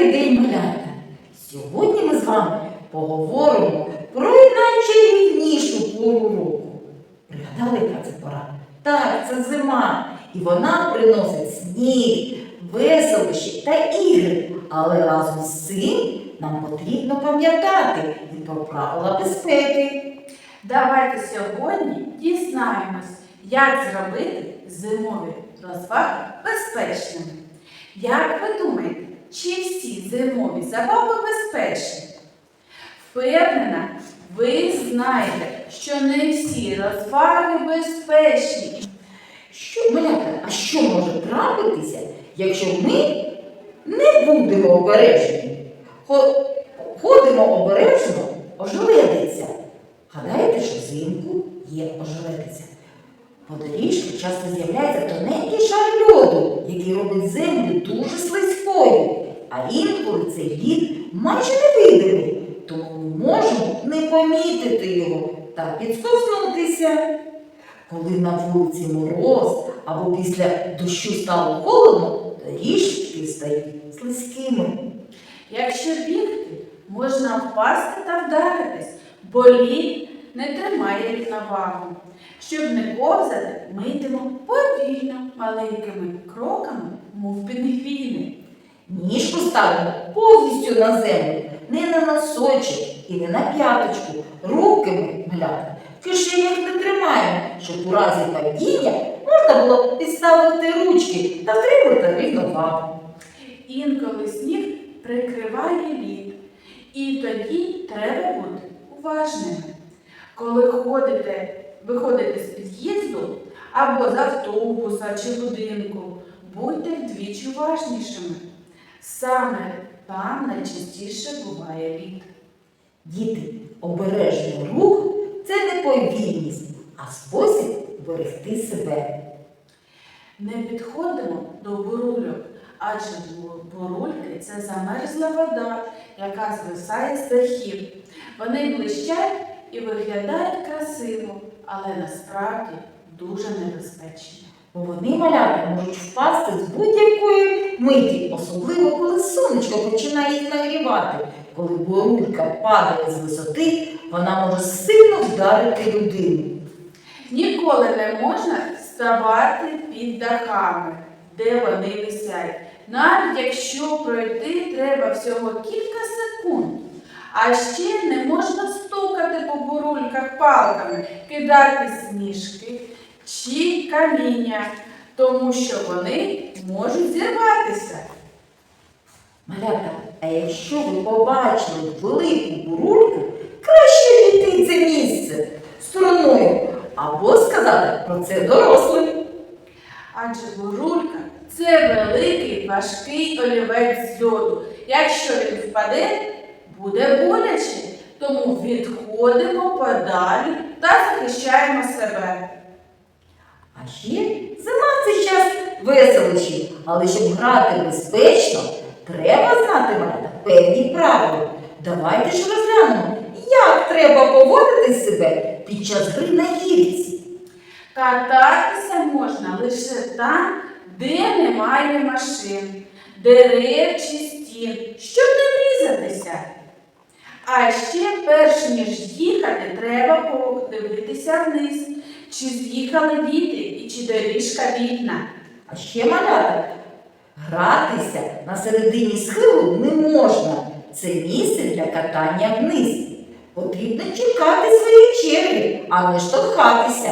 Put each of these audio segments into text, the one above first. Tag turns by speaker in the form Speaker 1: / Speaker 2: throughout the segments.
Speaker 1: Добрий день, малята! Сьогодні ми з вами поговоримо про найчарівнішу пору року. Пригадали, яка це пора? Так, це зима, і вона приносить сніг, веселощі та ігри. Але разом з цим нам потрібно пам'ятати і про правила безпеки.
Speaker 2: Давайте сьогодні дізнаємось, як зробити зимові розваги безпечними. Як ви думаєте, чи всі зимові забави безпечні? Впевнена, ви знаєте, що не всі розваги безпечні.
Speaker 1: Що, малята, а що може трапитися, якщо ми не будемо обережні? Хо- Ходимо обережно, ожеледиться. Гадаєте, що взимку є ожеледиця? По доріжці часто з'являється тоненький шар льоду, який робить землю дуже слизькою. А інколи цей лід майже невидимий, тому можемо не помітити його та підскоснутися. Коли на вулиці мороз або після дощу стало холодно, доріжки стають слизькими.
Speaker 2: Якщо бігти, можна впасти та вдаритись, бо лід не тримає рівновагу. Щоб не ковзати, ми йдемо повільно маленькими кроками, мов пінгвіни.
Speaker 1: Ніжку ставимо повністю на землю, не на носочок і не на п'яточку. Руки ми. В кишенях не тримаємо, щоб у разі падіння можна було підставити ручки та втримати рівновагу.
Speaker 2: Інколи сніг прикриває лід, і тоді треба бути уважними. Коли ходите, виходите з під'їзду або з автобуса чи будинку, будьте вдвічі уважнішими. Саме там найчастіше буває лід.
Speaker 1: Діти, обережний рух це не повільність, а спосіб берегти себе.
Speaker 2: Не підходимо до бурульок, адже бурульки це замерзла вода, яка звисає з дахів. Вони блищать і виглядають красиво, але насправді дуже небезпечні.
Speaker 1: Бо вони малята можуть впасти з будь-якої миті, особливо коли сонечко починає їх нагрівати. Коли бурулька падає з висоти, вона може сильно вдарити людину.
Speaker 2: Ніколи не можна ставати під дахами, де вони висять. Навіть якщо пройти треба всього кілька секунд. А ще не можна стукати по бурульках палками, кидати сніжки чи каміння, тому що вони можуть зірватися.
Speaker 1: Малята, а якщо ви побачили велику бурульку, краще йти це місце стороною або сказати про це дорослим.
Speaker 2: Адже бурулька це великий важкий олівець з льоду. Якщо він впаде, буде боляче. Тому відходимо подалі та захищаємо себе.
Speaker 1: А ще зима це час веселощі, але щоб грати безпечно, треба знати малята певні правила. Давайте ж розглянемо, як треба поводити себе під час гри на гірці.
Speaker 2: Кататися можна лише там, де немає машин, дерев чи стін, щоб не врізатися. А ще, перш ніж їхати, треба подивитися вниз, чи з'їхали діти і чи доріжка вільна.
Speaker 1: А ще малята, гратися на середині схилу не можна. Це місце для катання вниз. Потрібно чекати своєї черги, а не штовхатися.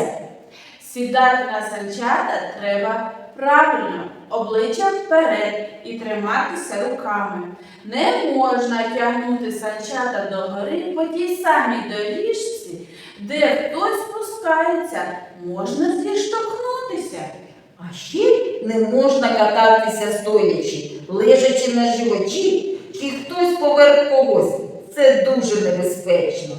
Speaker 2: Сідати на санчата треба правильно, обличчя вперед і триматися руками. Не можна тягнути санчата догори по тій самій доріжці, де хтось спускається, можна зіштовхнутися.
Speaker 1: А ще не можна кататися стоячи, лежачи на животі, чи хтось поверх когось. Це дуже небезпечно.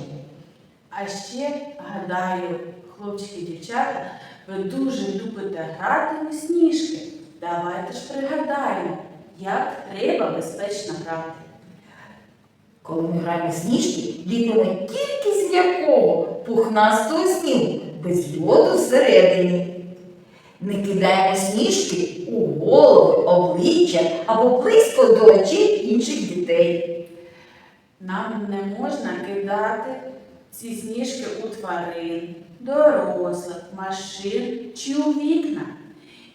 Speaker 2: А ще, гадаю, хлопчики дівчата, ви дуже любите грати у сніжки. Давайте ж пригадаємо, як треба безпечно грати.
Speaker 1: Коли ми граємо сніжки, ліпимо тільки з м'якого пухнастого снігу, без льоду всередині. Не кидаємо сніжки у голови, обличчя або близько до очей інших дітей.
Speaker 2: Нам не можна кидати ці сніжки у тварин, дорослих, машин чи у вікна.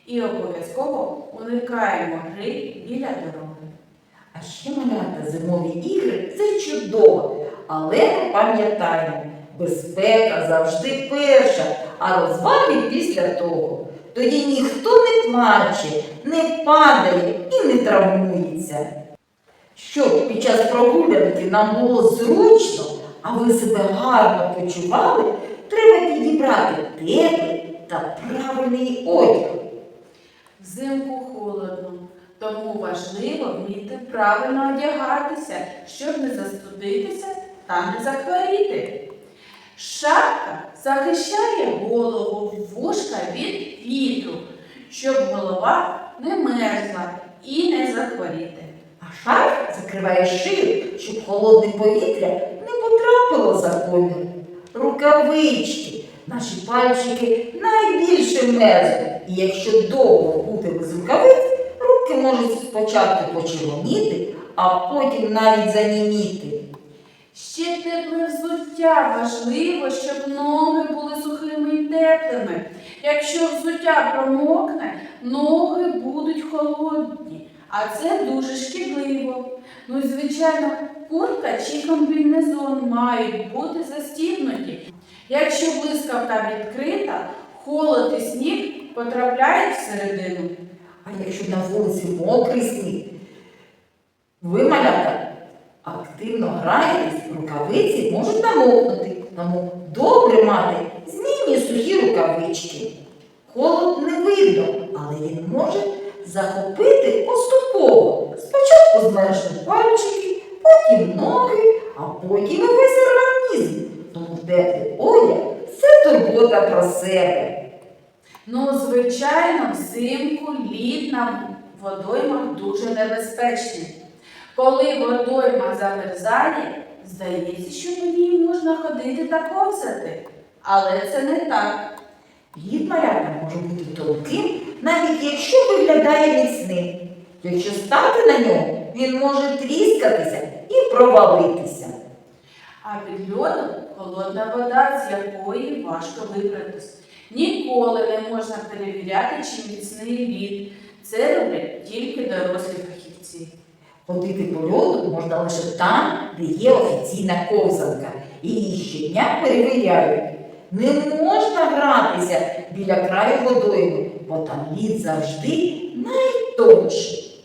Speaker 2: І обов'язково уникаємо гри біля дороги.
Speaker 1: Ще малята зимові ігри це чудово, але пам'ятаємо, безпека завжди перша, а розваги після того. Тоді ніхто не плаче, не падає і не травмується. Щоб під час прогулянки нам було зручно, а ви себе гарно почували, треба підібрати теплий та правильний одяг.
Speaker 2: Взимку холодно, тому важливо вміти правильно одягатися, щоб не застудитися та не захворіти. Шапка захищає голову, вушка від вітру, щоб голова не мерзла і не захворіти.
Speaker 1: А шарф закриває шию, щоб холодне повітря не потрапило за комір. Рукавички, наші пальчики найбільше мерзнуть. І якщо довго бути без рукавиць, руки можуть спочатку почервоніти, а потім навіть заніміти.
Speaker 2: Ще тепле взуття важливо, щоб ноги були сухими і теплими. Якщо взуття промокне, ноги будуть холодні, а це дуже шкідливо. Ну і звичайно, куртка чи комбінезон мають бути застібнуті. Якщо блискавка відкрита, холод і сніг потрапляють всередину.
Speaker 1: А якщо на вулиці мокрий сніг, ви малята активно граєтесь, рукавиці можуть намокнути. Тому добре мати змінні сухі рукавички. Холод не видно, але він може захопити поступово. Спочатку змерзнуть пальчики, потім ноги, а потім і весь організм. Тому теплий одяг це турбота про себе.
Speaker 2: Ну, звичайно, взимку лід на водоймах дуже небезпечний. Коли водойма замерзає, здається, що по ній можна ходити та ковзати. Але це не так.
Speaker 1: Лід малята може бути тонким, навіть якщо виглядає міцним. Якщо стати на ньому, він може тріскатися і провалитися.
Speaker 2: А під льодом холодна вода, з якої важко вибратись. Ніколи не можна перевіряти, чи міцний лід. Це роблять тільки дорослі фахівці.
Speaker 1: Ходити по льоду можна лише там, де є офіційна ковзанка, і її щодня перевіряють. Не можна гратися біля краю водойми, бо там лід завжди найтонший.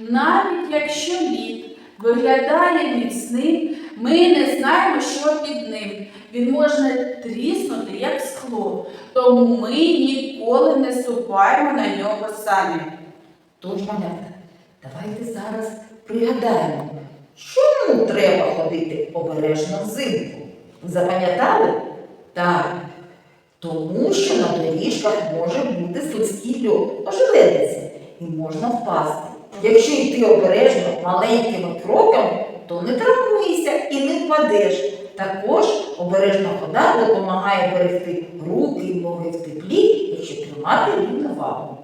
Speaker 2: Навіть якщо лід виглядає міцним, ми не знаємо, що під ним. Він може тріснути, як скло, тому ми ніколи не ступаємо на нього самі.
Speaker 1: Тож, малята, давайте зараз пригадаємо, чому треба ходити обережно взимку. Запам'ятали? Так. Тому що на доріжках може бути слизький льод, ожеледиться, і можна впасти. Якщо йти обережно маленькими кроками, то не травмуєшся і не впадеш. Також обережна хода допомагає берегти руки і ноги в теплі, якщо тримати рівновагу.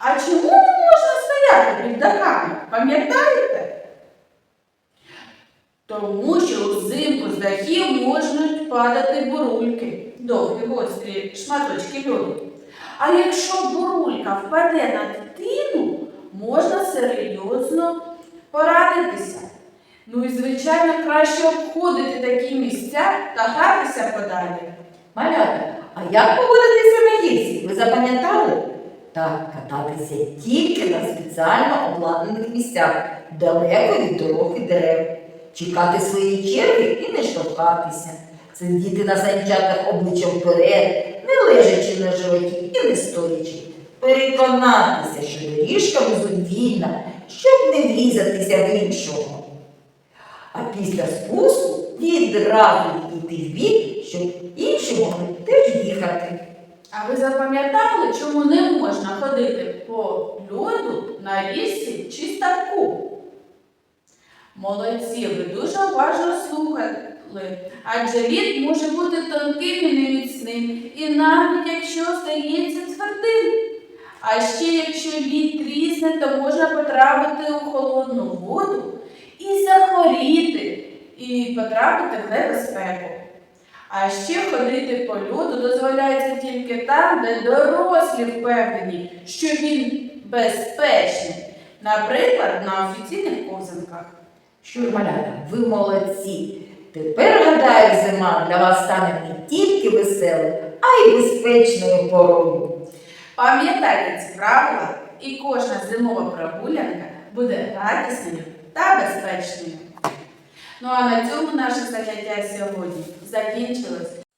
Speaker 2: А чому не можна стояти під дахами? Пам'ятаєте? Тому що взимку з дахів можуть падати бурульки, довгі гострі шматочки льоду. А якщо бурулька впаде на дитину, можна серйозно поранитися. Ну і звичайно краще обходити такі місця та гратися подалі.
Speaker 1: Малята, а як поводитися на гірці? Ви запам'ятали? Так, кататися тільки на спеціально обладнаних місцях, далеко від дорог і дерев. Чекати своєї черги і не штовхатися. Сидіти на санчатах обличчям вперед, не лежачи на животі і не стоячи. Переконатися, що доріжка вільна, щоб не врізатися в іншого. А після спуску відразу йти в бік, щоб інші могли теж їхати.
Speaker 2: А ви запам'ятали, чому не можна ходити по льоду на річці чи ставку? Молодці, ви дуже уважно слухали, адже лід може бути тонким і неміцним, і навіть якщо стається твердим. А ще якщо лід трісне, то можна потрапити у холодну воду потрапити в небезпеку. А ще ходити по льоду дозволяється тільки там, де дорослі впевнені, що він безпечний, наприклад, на офіційних ковзанках.
Speaker 1: Що ви молодці. Тепер, гадаю, зима для вас стане не тільки веселою, а й безпечною порою.
Speaker 2: Пам'ятайте ці правила, і кожна зимова прогулянка буде радісною та безпечною. Ну а на цьому наше заняття сьогодні закінчилось.